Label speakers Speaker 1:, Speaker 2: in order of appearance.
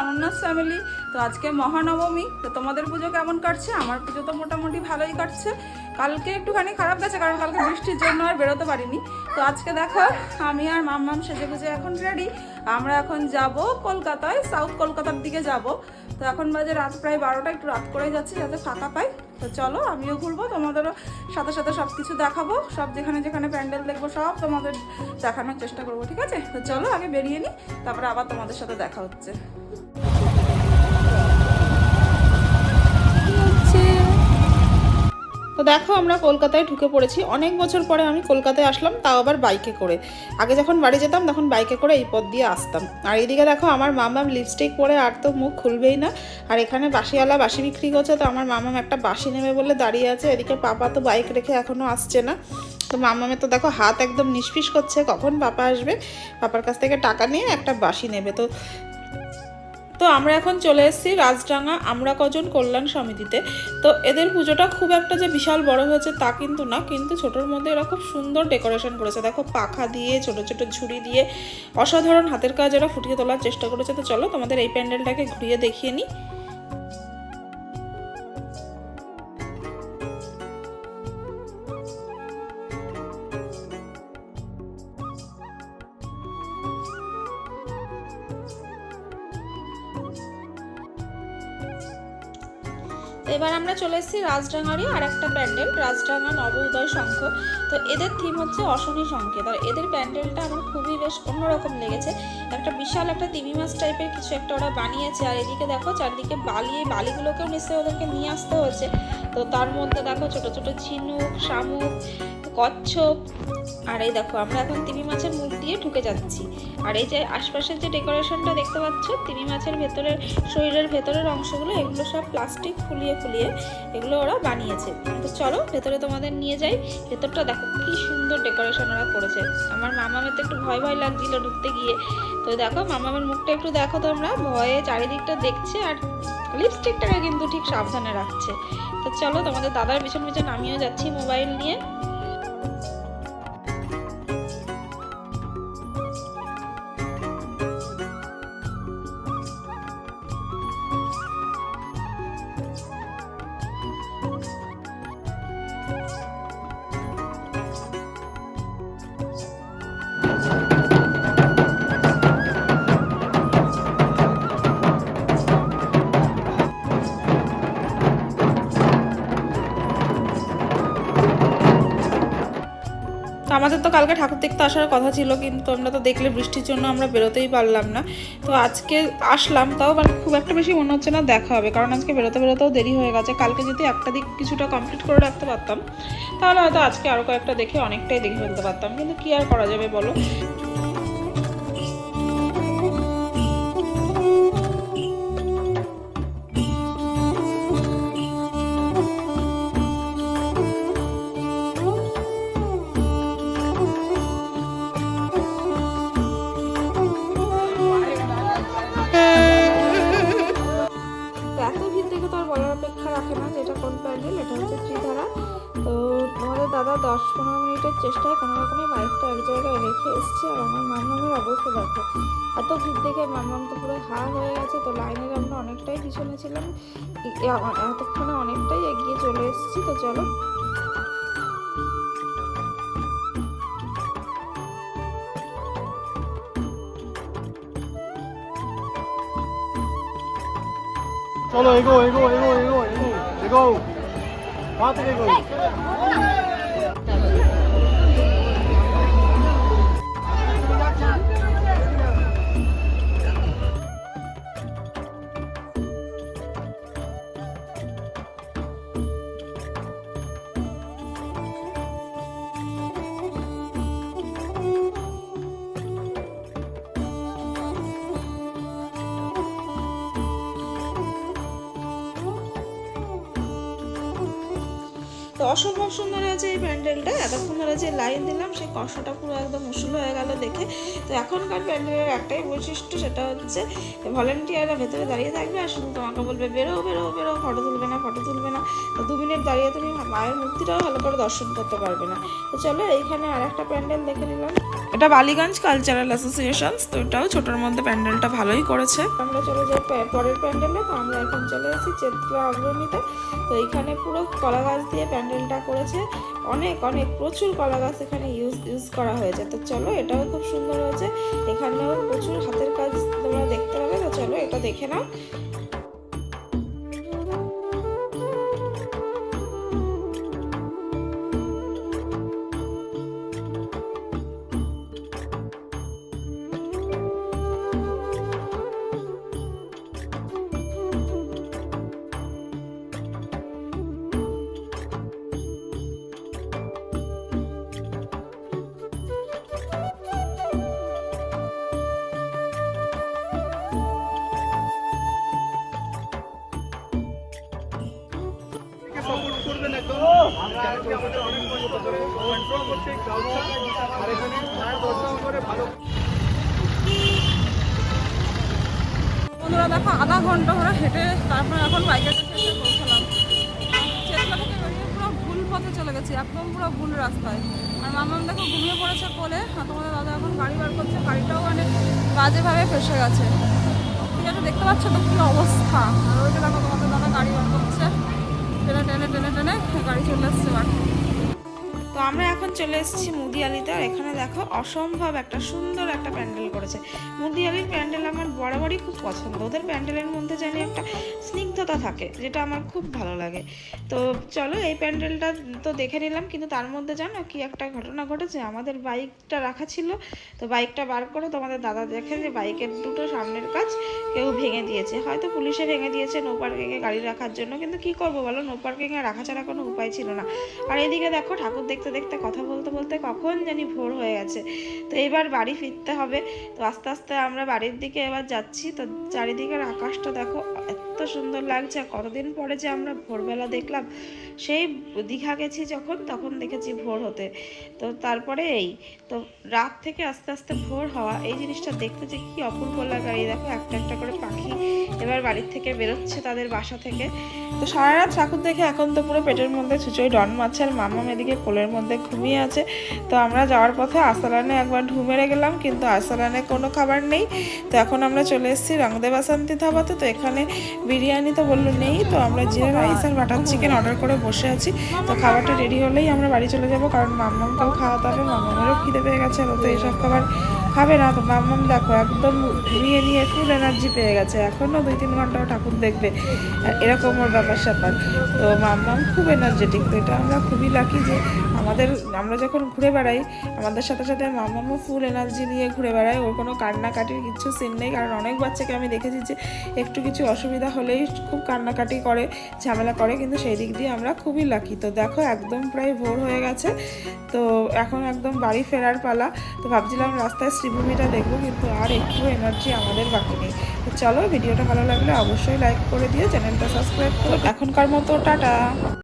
Speaker 1: অনন্যাস family তো আজকে মহানবমী, তো তোমাদের পুজো কেমন কাটছে? আমার পুজো তো মোটামুটি ভালোই কাটছে। কালকে একটুখানি খারাপ গেছে, কারণ কালকে বৃষ্টির জন্য আর বেরোতে পারিনি। তো আজকে দেখো, আমি আর মাম্মাম সেজে গুজে এখন রেডি আমরা এখন যাব কলকাতায় সাউথ কলকাতার দিকে যাব। তো এখন বাজে রাত প্রায় বারোটা, একটু রাত করে যাচ্ছি যাতে ফাঁকা পাই। তো চলো, আমিও ঘুরবো, তোমাদেরও সাথে সাথে সব কিছু দেখাবো। সব যেখানে যেখানে প্যান্ডেল দেখব, সব তোমাদের দেখানোর চেষ্টা করব, ঠিক আছে? তো চলো, আগে বেরিয়ে নিই তারপরে আবার তোমাদের সাথে দেখা হচ্ছে। দেখো, আমরা কলকাতায় ঢুকে পড়েছি। অনেক বছর পরে আমি কলকাতায় আসলাম, তাও আবার বাইকে করে। আগে যখন বাড়ি যেতাম, তখন বাইকে করে এই পথ দিয়ে আসতাম। আর এইদিকে দেখো, আমার মামাম লিপস্টিক পরে আর তো মুখ খুলবেই না। আর এখানে বাসিওয়ালা বাসি বিক্রি করছে, তো আমার মামাম একটা বাসি নেবে বলে দাঁড়িয়ে আছে। এদিকে পাপা তো বাইক রেখে এখনও আসছে না। তো মামামে তো দেখো, হাত একদম নিষ্পিস করছে, কখন পাপা আসবে? পাপার কাছ থেকে টাকা নিয়ে একটা বাসি নেবে। তো তো আমরা এখন চলে এসেছি রাজডাঙ্গা আমরা কজন কল্যাণ সমিতিতে। তো এদের পুজোটা খুব একটা যে বিশাল বড় হয়েছে তা কিন্তু না, কিন্তু ছোটোর মধ্যে এরা খুব সুন্দর ডেকোরেশন করেছে। দেখো, পাখা দিয়ে, ছোট ছোট ঝুড়ি দিয়ে অসাধারণ হাতের কাজ এরা ফুটিয়ে তোলার চেষ্টা করেছে। তো চলো তোমাদের এই প্যান্ডেলটাকে ঘুরিয়ে দেখিয়ে নিই। এবার আমরা চলে এসেছি রাজডাঙ্গারই আর একটা প্যান্ডেল, রাজডাঙ্গা নব উদয় শঙ্খ তো এদের থিম হচ্ছে অশনি সংকেত। আর এদের প্যান্ডেলটা আমার খুবই বেশ অন্যরকম লেগেছে। একটা বিশাল একটা তিমি মাছ টাইপের কিছু একটা ওরা বানিয়েছে। আর এদিকে দেখো চারদিকে বালি বালিগুলোকেও নিশ্চয়ই ওদেরকে নিয়ে আসতে হচ্ছে। তো তার মধ্যে দেখো ছোট ছোট ঝিনুক, শামুক, কচ্ছপ। আর এই দেখো, আমরা এখন তিমি মাছের মুখ দিয়ে ঢুকে যাচ্ছি। আর এই যে আশপাশের যে ডেকোরেশনটা দেখতে পাচ্ছ, তিমি মাছের ভেতরের শরীরের ভেতরের অংশগুলো, এগুলো সব প্লাস্টিক ফুলিয়ে ফুলিয়ে এগুলো ওরা বানিয়েছে। তো চলো ভেতরে তোমাদের নিয়ে যাই। ভেতরটা দেখো কি সুন্দর ডেকোরেশন ওরা করেছে। আমার মামামের তো একটু ভয় ভয় লাগছিল ঢুকতে গিয়ে। তো দেখো মামামের মুখটা একটু দেখো তোমরা। ভয়ে চারিদিকটা দেখছে আর লিপস্টিকটাকে কিন্তু ঠিক সাবধানে রাখছে। তো চলো তোমাদের দাদার পিছন পিছন আমিও যাচ্ছি মোবাইল নিয়ে। আমাদের তো কালকে ঠাকুর দেখতে আসার কথা ছিল, কিন্তু আমরা তো দেখলে বৃষ্টির জন্য আমরা বেরোতেই পারলাম না। তো আজকে আসলাম, তাও মানে খুব একটা বেশি মনে হচ্ছে না দেখা হবে, কারণ আজকে বেরোতে বেরোতেও দেরি হয়ে গেছে। কালকে যদি একটা দিক কিছুটা কমপ্লিট করে রাখতে পারতাম, তাহলে হয়তো আজকে আরও কয়েকটা দেখে অনেকটাই দেখে ফেলতে পারতাম। কিন্তু কী আর করা যাবে বলো? তো আর বলার অপেক্ষা রাখে না যে এটা কোন প্যান্ডেল এটা হচ্ছে ত্রিধারা। তো আমাদের দাদা দশ পনেরো মিনিটের চেষ্টায় কোনো রকমে বাইকটা এক জায়গায় রেখে এসছে, আর আমার মামনামের অবস্থা দেখো। এত ভিড় দেখে মামনাম তো পুরো হা হয়ে গেছে, তো লাইনের আমরা অনেকটাই পিছনে ছিলাম। এতক্ষণে অনেকটাই এগিয়ে চলে এসেছি, তো চলো।
Speaker 2: Solo, ego, ego, ego, ego, ego. Ego. Warte, ego.
Speaker 1: তো অসম্ভব সুন্দর হয়েছে এই প্যান্ডেলটা, এতক্ষণ ধরে যে লাইন দিলাম, সেই কষ্টটা পুরো একদম উসুল হয়ে গেল দেখে। তো এখনকার প্যান্ডেলের একটাই বৈশিষ্ট্য সেটা হচ্ছে ভলেন্টিয়াররা ভেতরে দাঁড়িয়ে থাকবে আর শুধু তোমাকে বলবে, বেরো বেরো বেরো, ফটো তুলবে না, ফটো তুলবে না। তো দু মিনিট দাঁড়িয়ে তুমি মায়ের মূর্তিটাও ভালো করে দর্শন করতে পারবে না। তো চলো এইখানে আর একটা প্যান্ডেল দেখে নিলাম। এটা বালিগঞ্জ কালচারাল অ্যাসোসিয়েশন তো এটাও ছোটোর মধ্যে প্যান্ডেলটা ভালোই করেছে। আমরা চলে যাই পরের প্যান্ডেলে, তো আমরা এখন চলে এসেছি চেতলা অগ্রণীতে। তো এইখানে পুরো কলা গাছ দিয়ে প্যান্ডেলটা করেছে। অনেক অনেক প্রচুর কলা গাছ এখানে ইউজ ইউজ করা হয়েছে। তো চলো, এটাও খুব সুন্দর হয়েছে। এখানেও প্রচুর হাতের কাজ তোমরা দেখতে পাবে। তো চলো, এটা দেখে নাও।
Speaker 3: বন্ধুরা দেখো, আধা ঘণ্টা ধরে হেঁটে তারপরে এখন বাইকের কাছে পৌঁছালাম। চেতলা থেকে পুরো ভুল পথে চলে গেছি, একদম পুরো ভুল রাস্তায়। আর মামাম দেখো ঘুমিয়ে পড়েছে কোলে তোমাদের দাদা এখন গাড়ি বার করছে, গাড়িটাও অনেক বাজেভাবে ফেসে গেছে। ঠিক আছে দেখতে পাচ্ছ তো কী অবস্থা? আর ওইটা দেখো তোমাদের দাদা গাড়ি বার করছে। টেনে টেনে টেনে টেনে গাড়ি চলে আসছে বাড়ি
Speaker 1: তো আমরা এখন চলে এসেছি মুদিয়ালিতে আর এখানে দেখো অসম্ভব একটা সুন্দর একটা প্যান্ডেল করেছে। মুদিয়ালির প্যান্ডেল আমার বরাবরই খুব পছন্দ। ওদের প্যান্ডেলের মধ্যে জানি একটা স্নিগ্ধতা থাকে, যেটা আমার খুব ভালো লাগে। তো চলো এই প্যান্ডেলটা তো দেখে নিলাম, কিন্তু তার মধ্যে জানো কি একটা ঘটনা ঘটেছে? আমাদের বাইকটা রাখা ছিল, তো বাইকটা বার করে তোমাদের দাদা দেখে যে বাইকের দুটো সামনের কাজ কেউ ভেঙে দিয়েছে। হয়তো পুলিশে ভেঙে দিয়েছে নো পার্কিংয়ে গাড়ি রাখার জন্য, কিন্তু কি করব বলো? নো পার্কিংয়ে রাখা ছাড়া কোনো উপায় ছিল না। আর এদিকে দেখো ঠাকুর দেখতে দেখতে দেখতে কথা বলতে বলতে কখন জানি ভোর হয়ে গেছে। তো এবার বাড়ি ফিরতে হবে। তো আস্তে আস্তে আমরা বাড়ির দিকে এবার যাচ্ছি। তো চারিদিকের আকাশটা দেখো, এত সুন্দর লাগছে। কতদিন পরে যে আমরা ভোরবেলা দেখলাম, সেই দীঘা গেছি যখন, তখন দেখেছি ভোর হতে। তো তারপরে এই, তো রাত থেকে আস্তে আস্তে ভোর হওয়া। এই জিনিসটা দেখতে যে কি অপূর্ব লাগে। এই দেখো, একটা একটা করে পাখি এবার বাড়ির থেকে বেরোচ্ছে তাদের বাসা থেকে। তো সারা রাত ঠাকুর দেখে এখন তো পুরো পেটের মধ্যে ছুঁচোই ডন মারছে। আর মামা মেদিকে কোলের মধ্যে ঘুমিয়ে আছে। তো আমরা যাওয়ার পথে আসালানে একবার ঢু মেরে গেলাম, কিন্তু আসালানে কোনো খাবার নেই। তো এখন আমরা চলে এসেছি রংদেব বাসান্তি ধাবাতে। তো এখানে বিরিয়ানি তো বলল নেই, তো আমরা জিরা রাইস আর বাটার চিকেন অর্ডার করে বসে আছি। তো খাবারটা রেডি হলেই আমরা বাড়ি চলে যাব, কারণ মাম্মামকেও খাওয়াতে হবে মাম্মামেরও খিদে পেয়ে গেছে। তো এইসব খাবার খাবে না, তো মাম্মাম দেখো একদম ঘুমিয়ে নিয়ে ফুল এনার্জি পেয়ে গেছে। এখনও দুই তিন ঘণ্টা ও ঠাকুর দেখবে। এরকম ওর ব্যাপার স্যাপার। তো মাম্মাম খুব এনার্জেটিক তো এটা আমরা খুবই লাকি যে আমাদের, আমরা যখন ঘুরে বেড়াই, আমাদের সাথে সাথে মামামও ফুল এনার্জি নিয়ে ঘুরে বেড়ায়। ওর কোনো কান্নাকাটির কিচ্ছু সিন নেই। কারণ অনেক বাচ্চাকে আমি দেখেছি যে একটু কিছু অসুবিধা হলেই খুব কান্নাকাটি করে, ঝামেলা করে। কিন্তু সেই দিক দিয়ে আমরা খুবই লাকি তো দেখো একদম প্রায় ভোর হয়ে গেছে। তো এখন একদম বাড়ি ফেরার পালা। তো ভাবছিলাম রাস্তায় শ্রীভূমিটা দেখব, কিন্তু আর একটু এনার্জি আমাদের বাকি নেই। তো চলো, ভিডিওটা ভালো লাগলে অবশ্যই লাইক করে দিও চ্যানেলটা সাবস্ক্রাইব করো এখনকার মতো, টাটা!